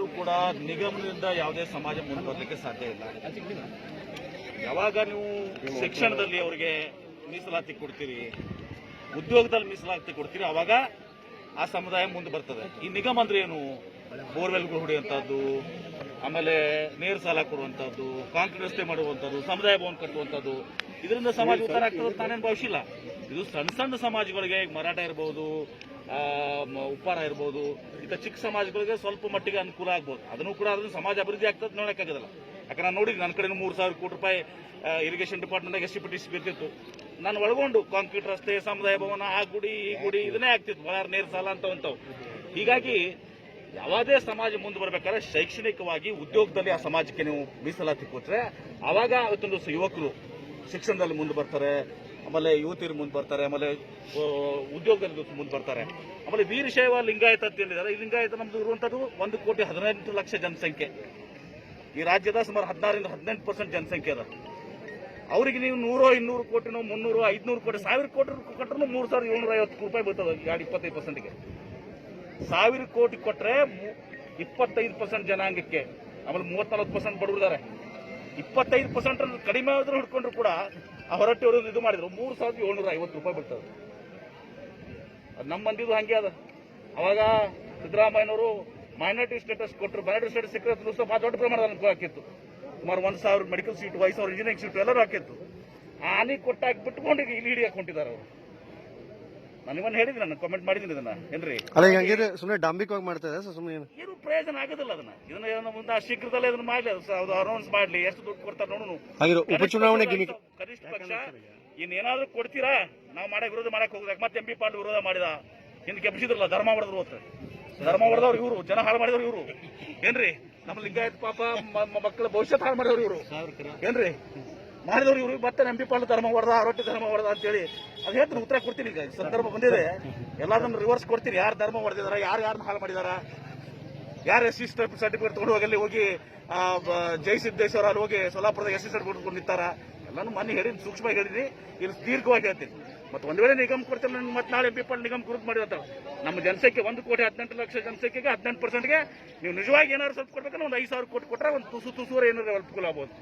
ಯಾವತ್ತೂ ಕೂಡ ನಿಗಮದಿಂದ ಯಾವುದೇ ಸಮಾಜ ಮುಂದೆ ಬರಲಿಕ್ಕೆ ಸಾಧ್ಯ ಇಲ್ಲ. ಯಾವಾಗ ನೀವು ಶಿಕ್ಷಣದಲ್ಲಿ ಅವರಿಗೆ ಮೀಸಲಾತಿ ಕೊಡ್ತೀರಿ, ಉದ್ಯೋಗದಲ್ಲಿ ಮೀಸಲಾತಿ ಕೊಡ್ತೀರಿ, ಅವಾಗ ಆ ಸಮುದಾಯ ಮುಂದೆ ಬರ್ತದೆ. ಈ ನಿಗಮ ಅಂದ್ರೆ ಏನು? ಬೋರ್ವೆಲ್ಗಳು ಹೊಡೆಯುವಂಥದ್ದು ಆಮೇಲೆ ನೇರ ಸಾಲ ಕೊಡುವಂಥದ್ದು ಕಾಂಕ್ರೀಟ್ ರಸ್ತೆ ಮಾಡುವಂಥದ್ದು ಸಮುದಾಯ ಭವನ ಕಟ್ಟುವಂಥದ್ದು ಇದರಿಂದ ಸಮಾಜ ಉತ್ತರ ಆಗ್ತದೆ ಅಂತ ನಾನೇನು ಭಾವಿಸಿಲ್ಲ. ಇದು ಸಣ್ಣ ಸಣ್ಣ ಸಮಾಜಗಳಿಗೆ ಮರಾಠ ಮ- ಉಪ್ಪಾರ ಇರ್ಬೋದು. ಇಂಥ ಚಿಕ್ಕ ಸಮಾಜಗಳಿಗೆ ಸ್ವಲ್ಪ ಮಟ್ಟಿಗೆ ಅನುಕೂಲ ಆಗ್ಬೋದು. ಅದನ್ನು ಕೂಡ ಅದನ್ನು ಸಮಾಜ ಅಭಿವೃದ್ಧಿ ಆಗ್ತದೆ ನೋಡೋಕ್ಕಾಗೋದಿಲ್ಲ ಯಾಕಂದ್ರೆ ನಾನು ನೋಡಿದ್ವಿ ನನ್ನ ಕಡೆ ಮೂರು ಸಾವಿರ ಕೋಟಿ ರೂಪಾಯಿ irrigation department S C P T ನಾನು ಒಳಗೊಂಡು ಕಾಂಕ್ರೀಟ್ ರಸ್ತೆ, ಸಮುದಾಯ ಭವನ, ಆ ಗುಡಿ, ಈ ಗುಡಿ ಇದನ್ನೇ ಆಗ್ತಿತ್ತು ಬಳ್ಳಾರ ನೇರ ಸಾಲ ಅಂತ ಅಂತವು. ಹೀಗಾಗಿ ಯಾವುದೇ ಸಮಾಜ ಮುಂದೆ ಬರಬೇಕಾದ್ರೆ ಶೈಕ್ಷಣಿಕವಾಗಿ ಉದ್ಯೋಗದಲ್ಲಿ ಆ ಸಮಾಜಕ್ಕೆ ನೀವು ಮೀಸಲಾತಿ ಕೊಟ್ಟರೆ ಅವಾಗ ಅವತ್ತೊಂದು ಯುವಕರು ಶಿಕ್ಷಣದಲ್ಲಿ ಮುಂದೆ ಬರ್ತಾರೆ. ಆಮೇಲೆ ಯುವತಿಯರು ಮುಂದೆ ಬರ್ತಾರೆ, ಆಮೇಲೆ ಉದ್ಯೋಗ ಮುಂದೆ ಬರ್ತಾರೆ. ಆಮೇಲೆ ವೀರಶೈವ ಲಿಂಗಾಯತ ಅಂತ ಹೇಳಿದ್ದಾರೆ ಈ ಲಿಂಗಾಯತ ನಮ್ದು ಇರುವಂತದ್ದು ಒಂದು ಕೋಟಿ ಹದಿನೆಂಟು ಲಕ್ಷ ಜನಸಂಖ್ಯೆ. ಈ ರಾಜ್ಯದ ಸುಮಾರು ಹದಿನಾರರಿಂದ ಹದಿನೆಂಟು ಪರ್ಸೆಂಟ್ ಜನಸಂಖ್ಯೆ ಅದ. ಅವರಿಗೆ ನೀವು ನೂರು ಇನ್ನೂರು ಕೋಟಿನೋ, ಮುನ್ನೂರು, ಐದುನೂರು ಕೋಟಿ, ಸಾವಿರ ಕೋಟಿ ಕೊಟ್ಟರು ಮೂರು ಸಾವಿರದ ಏಳ್ನೂರ ಐವತ್ತು ರೂಪಾಯಿ ಬರ್ತದೆ ಗಾಡಿ ಇಪ್ಪತ್ತೈದು ಪರ್ಸೆಂಟ್ಗೆ. ಸಾವಿರ ಕೋಟಿ ಕೊಟ್ಟರೆ ಇಪ್ಪತ್ತೈದು ಪರ್ಸೆಂಟ್ ಜನಾಂಗಕ್ಕೆ, ಆಮೇಲೆ ಮೂವತ್ನಾಲ್ಕು ಪರ್ಸೆಂಟ್ ಬಡವರಿದ್ದಾರೆ. ಇಪ್ಪತ್ತೈದು ಪರ್ಸೆಂಟ್ ಕಡಿಮೆ ಆದರೂ ಹಿಡ್ಕೊಂಡ್ರು ಕೂಡ ಆ ಹೊರಟ್ಟಿ ಅವರು ಇದು ಮಾಡಿದ್ರು. ಮೂರು ಸಾವಿರದ ಏಳ್ನೂರ ಐವತ್ತು ರೂಪಾಯಿ ಬರ್ತದೆ ಅದು. ನಮ್ಮ ಮಂದಿದು ಹಂಗೆ ಅದ. ಅವಾಗ ಸಿದ್ದರಾಮಯ್ಯನವರು ಮೈನಾರಿಟಿ ಸ್ಟೇಟಸ್ ಕೊಟ್ಟರು ಮೈನಾರಿಟಿ ಸ್ಟೇಟಸ್ ಸಿಕ್ಕರೆ ಸ್ವಲ್ಪ ದೊಡ್ಡ ಪ್ರಮಾಣದ ಅನುಕೂಲ ಹಾಕಿತ್ತು. ಸುಮಾರು ಒಂದು ಸಾವಿರ ಮೆಡಿಕಲ್ ಸೀಟ್ ಐದು ಸಾವಿರ ಇಂಜಿನಿಯರಿಂಗ್ ಸೀಟು ಎಲ್ಲರೂ ಹಾಕಿತ್ತು. ಆನೆ ಕೊಟ್ಟಾಗಿ ಬಿಟ್ಕೊಂಡು ಇಲ್ಲಿ ಹಿಡಿಯಾಕೊಂಡಿದ್ದಾರೆ ಅವರು. ನಾನು ಹೇಳಿದ್ರೆ ನಾನು ಕಾಮೆಂಟ್ ಮಾಡಿದ್ದೀನಿ ಇದನ್ನ. ಏನ್ರಿ? ಅಲ್ಲ ಈಗ ಹಂಗಿದ್ರೆ ಸುಮ್ಮನೆ ಡಾಂಬಿಕವಾಗಿ ಮಾಡ್ತಾ ಇದೆ ಸುಮ್ಮನೆ ಏನು? ಪ್ರಯೋಜನ ಆಗೋದಿಲ್ಲ ಅದನ್ನ. ಇದನ್ನ ಏನೋ ಮುಂದೆ ಶೀಘ್ರದಲ್ಲೇ ಅದನ್ನ ಮಾಡಲಿ ಅದು ಅನೌನ್ಸ್ ಮಾಡಲಿ ಎಷ್ಟು ದುಡ್ಡು ಕೊಡ್ತಾರೆ ನೋಡೋಣ ಹಾಗಿರೋ ಉಪಚುನಾವಣೆ ಗಿಮಿಕ್ ಕನಿಷ್ಠ ಪಕ್ಷ ಇನ್ನೇನಾದ್ರೂ ಕೊಡ್ತೀರಾ? ನಾವು ಮಾಡಕ್ ವಿರೋಧ ಮಾಡಕ್ ಹೋಗ್ಬೇಕು ಮತ್ತೆ ಎಂ ಬಿ ಪಾಟೀಲ್ ವಿರೋಧ ಮಾಡಿದ? ಹಿಂದೆ ಕೆಪ್ಪಿಸಿದ್ರಲ್ಲ ಧರ್ಮ ಹೊಡೆದ್ರು ಹೊತ್ತು ಧರ್ಮ ಹೊಡೆದವ್ರು ಇವರು ಜನ ಹಾಳು ಮಾಡಿದವ್ರು ಇವರು. ಏನ್ರಿ? ನಮ್ಮ ಲಿಂಗಾಯತ್ ಪಾಪ ಮಕ್ಕಳ ಭವಿಷ್ಯ ಹಾಳು ಮಾಡಿದವ್ರು ಇವರು. ಏನ್ರಿ? ಮಾಡಿದವ್ರು ಇವರು ಮತ್ತೆ ಎಂ ಪಿ ಪಾಲ್ ಧರ್ಮ ಹೊಡೆದ ರೊಟ್ಟಿ ಧರ್ಮ ಹೊಡೆದ ಅಂತೇಳಿ ಅದು ಹೇಳ್ತೀನಿ, ಉತ್ತರ ಕೊಡ್ತೀನಿ ಈಗ. ಸಂದರ್ಭ ಬಂದಿದೆ. ಎಲ್ಲದನ್ನು ರಿವರ್ಸ್ ಕೊಡ್ತೀನಿ. ಯಾರು ಧರ್ಮ ಹೊಡೆದಿದಾರ, ಯಾರು ಯಾರನ್ನ ಹಾಳು ಮಾಡಿದಾರ? ಯಾರು ಎಸ್ ಸಿ ಸರ್ಟಿಫಿಕೇಟ್ ತಗೊಂಡು ಹೋಗಲ್ಲಿ ಹೋಗಿ ಜೈ ಸಿದ್ದೇಶ್ವರ ಅಲ್ಲಿ ಹೋಗಿ ಸೋಲಾಪುರದ ಎಸ್ ಸಿ ಸರ್ಟಿಫಿಕೇಟ್ ನಿಂತಾರ? ಎಲ್ಲಾನು ಮನೆ ಹೇಳಿ ಸೂಕ್ಷ್ಮವಾಗಿ ಹೇಳಿದ್ರಿ ಇಲ್ಲಿ ದೀರ್ಘವಾಗಿ ಹೇಳ್ತೀನಿ. ಮತ್ತೆ ಒಂದು ವೇಳೆ ನಿಗಮ ನನ್ನ ಮತ್ತೆ ನಾಳೆ ಪೀಪಲ್ ನಿಗಮ ಕುರಿತು ಮಾಡಿರ್ತಾವೆ ನಮ್ಮ ಜನಸಂಖ್ಯೆ ಒಂದು ಕೋಟಿ ಹದಿನೆಂಟು ಲಕ್ಷ ಜನಸಂಖ್ಯೆಗೆ ಹದಿನೆಂಟು ಪರ್ಸೆಂಟ್ಗೆ ನೀವು ನಿಜವಾಗಿ ಏನಾದ್ರು ಸ್ವಲ್ಪ ಕೊಡ್ಬೇಕಂದ್ರೆ ಒಂದು ಐದು ಸಾವಿರ ಕೋಟಿ ಕೊಟ್ಟರೆ ಒಂದು ತುಸು ತುಸುವರೆ ಏನಾದ್ರು ಅನುಕೂಲ ಆಗ್ಬೋದು.